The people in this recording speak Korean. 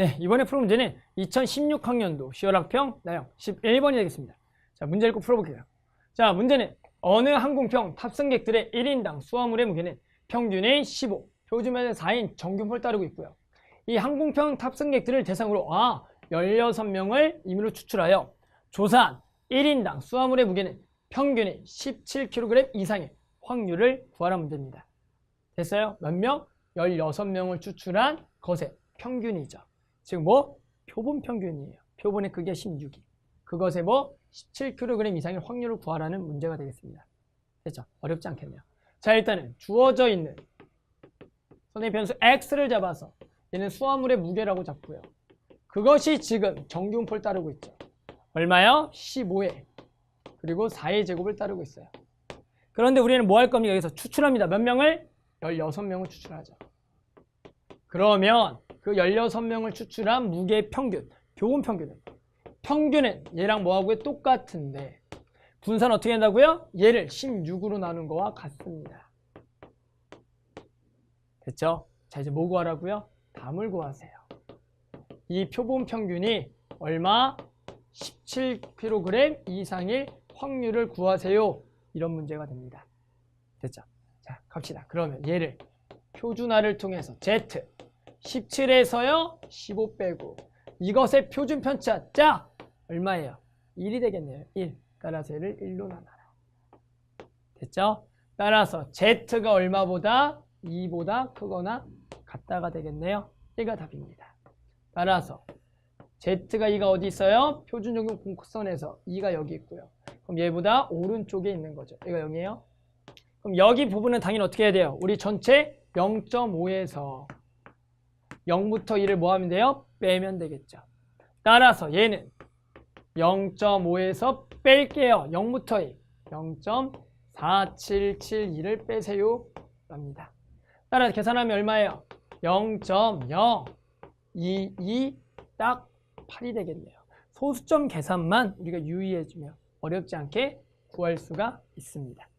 네, 이번에 풀 문제는 2016학년도 시월학평 나형 11번이 되겠습니다. 자, 문제 읽고 풀어볼게요. 자, 문제는 어느 항공평 탑승객들의 1인당 수화물의 무게는 평균의 15, 표준면의 4인 정규표를 따르고 있고요. 이 항공평 탑승객들을 대상으로 아 16명을 임의로 추출하여 조사한 1인당 수화물의 무게는 평균의 17kg 이상의 확률을 구하라 문제입니다. 됐어요? 몇 명? 16명을 추출한 것의 평균이죠. 지금 뭐? 표본 평균이에요. 표본의 크기가 16이. 그것의 뭐? 17kg 이상의 확률을 구하라는 문제가 되겠습니다. 됐죠? 어렵지 않겠네요. 자, 일단은 주어져 있는 선생님 변수 x를 잡아서 얘는 수화물의 무게라고 잡고요. 그것이 지금 정규분포를 따르고 있죠. 얼마요? 15에 그리고 4의 제곱을 따르고 있어요. 그런데 우리는 뭐 할 겁니까? 여기서 추출합니다. 몇 명을? 16명을 추출하죠. 그러면 그 16명을 추출한 무게의 평균, 교분 평균은 평균은 얘랑 뭐하고 똑같은데 분산 어떻게 한다고요? 얘를 16으로 나눈 거와 같습니다. 됐죠? 자 이제 뭐 구하라고요? 담을 구하세요. 이 표본 평균이 얼마? 17kg 이상일 확률을 구하세요. 이런 문제가 됩니다. 됐죠? 자 갑시다. 그러면 얘를 표준화를 통해서 Z 17에서요 15 빼고 이것의 표준 편차 짜 얼마예요? 1이 되겠네요. 1 따라서 얘를 1로 나눠라. 됐죠? 따라서 Z가 얼마보다 2보다 크거나 같다가 되겠네요. 1가 답입니다. 따라서 Z가 2가 어디 있어요? 표준 적용 공선에서 2가 여기 있고요. 그럼 얘보다 오른쪽에 있는 거죠. 얘가 0이에요. 그럼 여기 부분은 당연히 어떻게 해야 돼요? 우리 전체 0.5에서 0부터 1을 뭐 하면 돼요? 빼면 되겠죠. 따라서 얘는 0.5에서 뺄게요. 0부터 1. 0.4772를 빼세요. 랍니다. 따라서 계산하면 얼마예요? 0.022 딱 8이 되겠네요. 소수점 계산만 우리가 유의해주면 어렵지 않게 구할 수가 있습니다.